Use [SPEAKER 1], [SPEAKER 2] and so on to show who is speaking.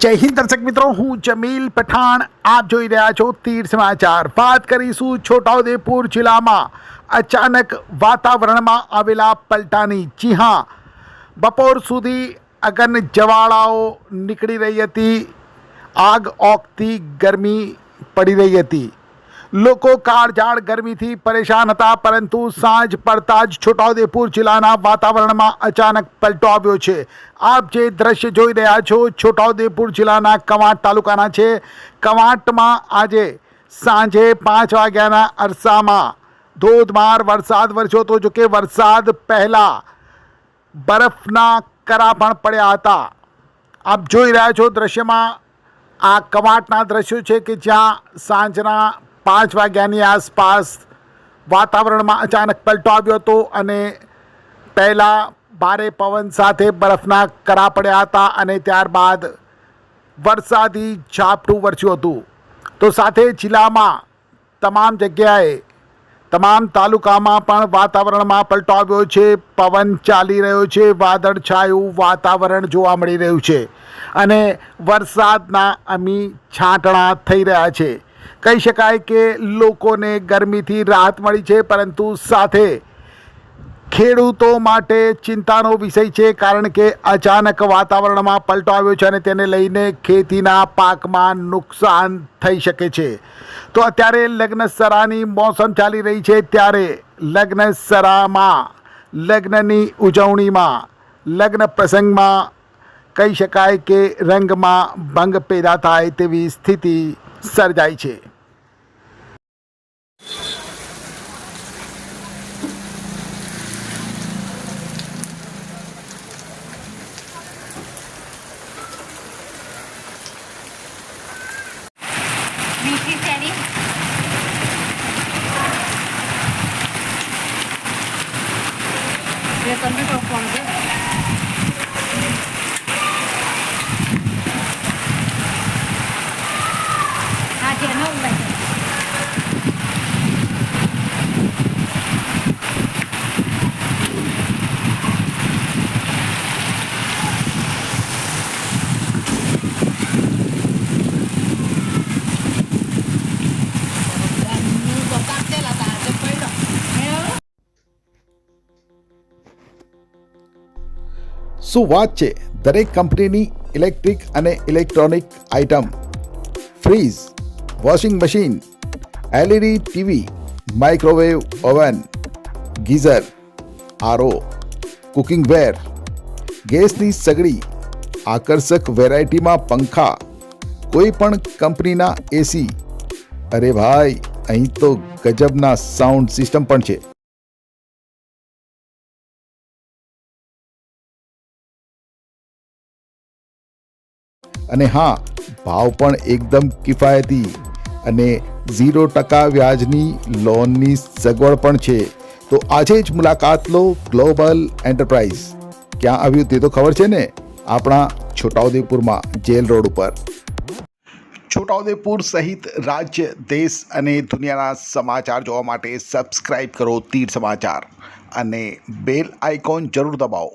[SPEAKER 1] જય હિન્દ દર્શક મિત્રો, હું જમીલ પઠાણ. આપ જોઈ રહ્યા છો તીર સમાચાર. વાત કરીશું છોટાઉદેપુર જિલ્લામાં. અચાનક વાતાવરણમાં આવેલા પલટાની. જી હા, બપોર સુધી અગન જવાળાઓ નીકળી રહી હતી. આગ ઓગતી ગરમી પડી રહી હતી. લોકો કાળઝાળ ગરમીથી પરેશાન હતા, પરંતુ સાંજ પડતા જ છોટાઉદેપુર જિલ્લાના વાતાવરણમાં અચાનક પલટો આવ્યો છે. આપ જે દ્રશ્ય જોઈ રહ્યા છો, છોટાઉદેપુર જિલ્લાના કવાંટ તાલુકાના છે. કવાંટમાં આજે સાંજે પાંચ વાગ્યાના અરસામાં ધોધમાર વરસાદ વરસ્યો હતો જો કે વરસાદ પહેલાં બરફના કરા પણ પડ્યા હતા. આપ જોઈ રહ્યા છો દ્રશ્યમાં આ કવાટના દ્રશ્યો છે કે જ્યાં સાંજના પાંચ વાગ્યાની આસપાસ વાતાવરણમાં અચાનક પલટો આવ્યો હતો અને પહેલાં ભારે પવન સાથે બરફના કરા પડ્યા હતા અને ત્યારબાદ વરસાદી ઝાપટું વરસ્યું હતું. તો સાથે જિલ્લામાં તમામ જગ્યાએ, તમામ તાલુકામાં પણ વાતાવરણમાં પલટો આવ્યો છે, પવન ચાલી રહ્યો છે, વાદળછાયું વાતાવરણ જોવા મળી રહ્યું છે અને વરસાદના અમી છાંટણા થઈ રહ્યા છે. કહી શકાય કે લોકોને ગરમીથી રાહત મળી છે, પરંતુ સાથે ખેડૂતો માટે ચિંતાનો વિષય છે, કારણ કે અચાનક વાતાવરણમાં પલટો આવ્યો છે અને તેને લઈને ખેતીના પાકમાં નુકસાન થઈ શકે છે. તો અત્યારે લગ્નસરાની મોસમ ચાલી રહી છે, ત્યારે લગ્નસરામાં લગ્નની ઉજવણીમાં, લગ્ન પ્રસંગમાં કહી શકાય કે રંગમાં ભંગ પેદા થાય તેવી સ્થિતિ સર્જાય છે.
[SPEAKER 2] મીઠી શેરી. બે તમને ફોન છે.
[SPEAKER 1] શું વાત છે? દરેક કંપનીની ઇલેક્ટ્રિક અને electronic item. Fridge washing machine, LED TV, microwave oven, geyser RO cooking ware, ગેસની સગડી, આકર્ષક વેરાયટીમાં પંખા, કોઈ પણ કંપનીના એસી. અરે ભાઈ, અહીં તો ગજબના સાઉન્ડ સિસ્ટમ પણ છે. અને હા, ભાવ પણ એકદમ કિફાયતી અને ઝીરો ટકા વ્યાજની લોનની સગવડ પણ છે. તો આજે જ મુલાકાત લો ગ્લોબલ એન્ટરપ્રાઇઝ. ક્યાં આવ્યું તે તો ખબર છે ને? આપણા છોટાઉદેપુરમાં, જેલ રોડ ઉપર. છોટાઉદેપુર સહિત રાજ્ય, દેશ અને દુનિયાના સમાચાર જોવા માટે સબસ્ક્રાઇબ કરો તીર સમાચાર. અને બેલ આઇકોન જરૂર દબાવો.